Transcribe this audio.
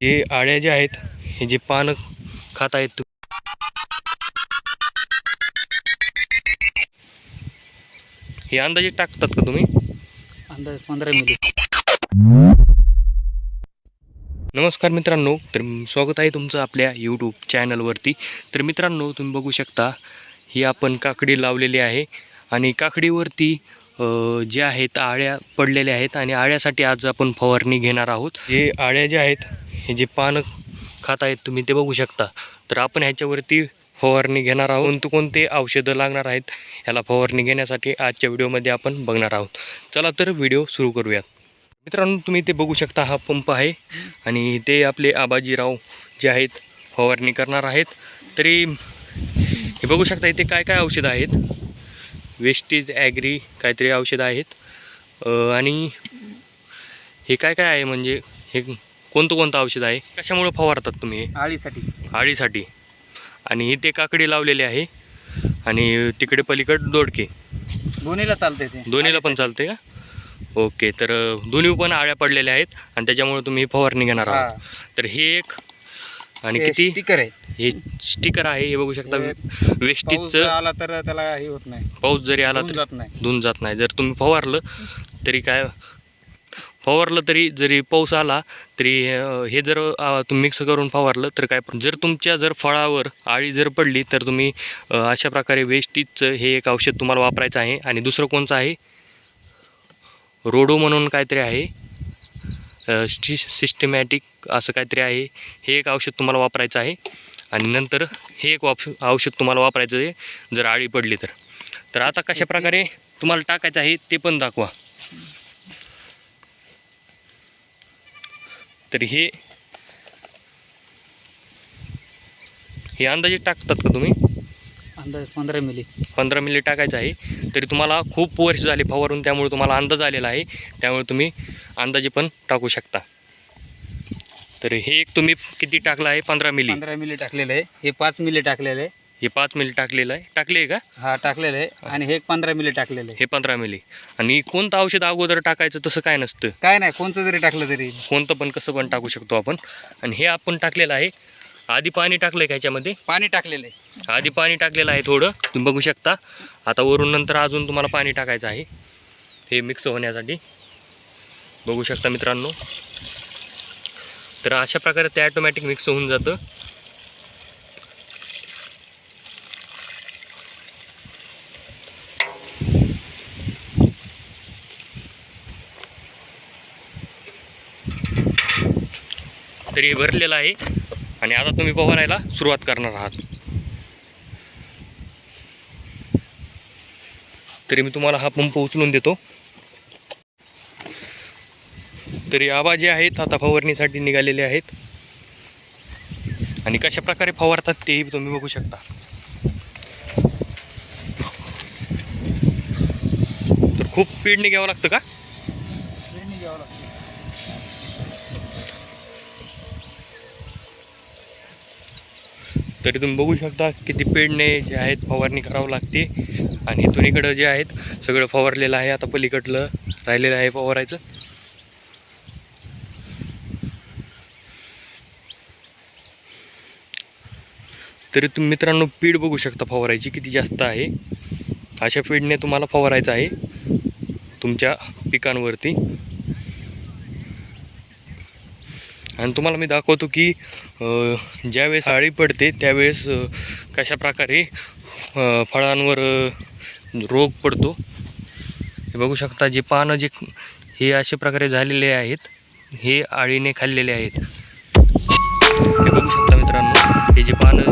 हे आळ्या ज्या आहेत हे जे पानं खात आहेत तु- हे अंदाजे टाकतात का तुम्ही? अंदाज पंधरा मिली. नमस्कार मित्रांनो तर स्वागत आहे तुमचं आपल्या यूट्यूब चॅनलवरती तर मित्रांनो तुम्ही बघू शकता ही आपण काकडी लावलेली आहे आणि काकडीवरती जे आहेत आळ्या पडलेल्या आहेत आणि आळ्यासाठी आज आपण फवारणी घेणार आहोत. हे आळ्या ज्या आहेत हे जे पानं खात आहेत तुम्ही ते बघू शकता. तर आपण ह्याच्यावरती फवारणी घेणार आहोत. कोणते कोणते औषधं लागणार आहेत ह्याला फवारणी घेण्यासाठी आजच्या व्हिडिओमध्ये आपण बघणार आहोत. चला तर व्हिडिओ सुरू करूयात. मित्रांनो तुम्ही ते बघू शकता हा पंप आहे. आणि ते आपले आबाजीराव जे आहेत फवारणी करणार आहेत. तरी हे बघू शकता इथे काय काय औषधं आहेत. वेस्टीज ॲग्री काहीतरी औषधं आहेत. आणि हे काय काय आहे म्हणजे हे कोणतं कोणतं औषध आहे? कशामुळं फवारतात तुम्ही हे? आळीसाठी. आळीसाठी. आणि इथे काकडी लावलेली आहे. आणि तिकडे पलीकडे दोडके. दोन्हीला चालते ते. दोन्हीला पण चालते का? ओके तर अ, दोन्ही पण आळ्या पडलेल्या आहेत आणि त्याच्यामुळे तुम्ही फवारणी घेणार आहात. तर हे एक आणि किती? स्टिकर आहे. हे स्टिकर आहे हे बघू शकता. हे पाऊस वेस्टीजचं आला तर त्याला हे होत नाही. पाऊस जरी आला होऊन तरी जात नाही. धुवून जात नाही. जर तुम्ही फवारलं तरी काय फवारलं तरी जरी पाऊस आला तरी हे जर तुम्ही मिक्स करून फवारलं तर काय पण. जर तुमच्या जर फळावर आळी जर पडली तर तुम्ही अशा प्रकारे वेस्टीजचं हे एक औषध तुम्हाला वापरायचं आहे. आणि दुसरं कोणचं आहे? रोडो म्हणून काहीतरी आहे. स्टि सिस्टमॅटिक असं काहीतरी आहे. हे एक औषध तुम्हाला वापरायचं आहे. आणि नंतर हे एक वाप औषध तुम्हाला वापरायचं आहे जर आळी पडली तर. तर आता कशा प्रकारे तुम्हाला टाकायचं आहे ते पण दाखवा. तर हे हे अंदाजे टाकतात का तुम्ही? अंदाज पंधरा मिली. पंधरा मिली टाकायचं आहे. तरी तुम्हाला खूप वर्ष झाले फवारून त्यामुळे तुम्हाला अंदाज आलेला आहे. त्यामुळे तुम्ही अंदाजे पण टाकू शकता. तर हे एक तुम्ही किती टाकलं आहे? पंधरा मिली. पंधरा मिली टाकलेलं आहे. हे पाच मिली टाकलेलं आहे. हे पाच मिली टाकलेलं आहे. टाकले आहे का? हा टाकलेलं आहे. आणि हे एक पंधरा मिली टाकलेलं आहे. हे पंधरा मिली. आणि कोणतं औषध अगोदर टाकायचं तसं काय नसतं? काय नाही कोणतं जरी टाकलं तरी. कोणतं पण कसं पण टाकू शकतो आपण. आणि हे आपण टाकलेलं आहे. आधी पाणी टाकलं आहे का ह्याच्यामध्ये पाणी टाकलेलं आहे. आधी पाणी टाकलेलं आहे थोडं. तुम्ही बघू शकता. आता वरून नंतर अजून तुम्हाला पाणी टाकायचं आहे. हे मिक्स होण्यासाठी. बघू शकता मित्रांनो. तर अशा प्रकारे ते ॲटोमॅटिक मिक्स होऊन जातं. तरी हे भरलेलं आहे. आणि आता तुम्ही पोहायला सुरुवात करणार आहात. तरी मी तुम्हाला हा पंप उचलून देतो. तरी आबा जे आहेत आता फवारणीसाठी निघालेले आहेत. आणि कशा प्रकारे फवारतात तेही तुम्ही बघू शकता. तर खूप स्पीडने घ्यावं लागतं का? तरी तुम्ही बघू शकता किती पेडणे जे आहेत फवारणी करावं लागते. आणि इथून इकडं जे आहेत सगळं फवारलेलं आहे. आता पलीकडलं राहिलेलं आहे फवारायचं. तरी तुम्ही मित्रांनो पीड बघू शकता फवारायची किती जास्त आहे. अशा पीडने तुम्हाला फवारायचं आहे तुमच्या पिकांवरती. आणि तुम्हाला मी दाखवतो की ज्यावेळेस आळी पडते त्यावेळेस कशाप्रकारे कशा प्रकारे फळांवर रोग पडतो. हे बघू शकता जे पानं जे हे अशा प्रकारे झालेले आहेत हे आळीने खाल्लेले आहेत. हे बघू शकता मित्रांनो हे जे पानं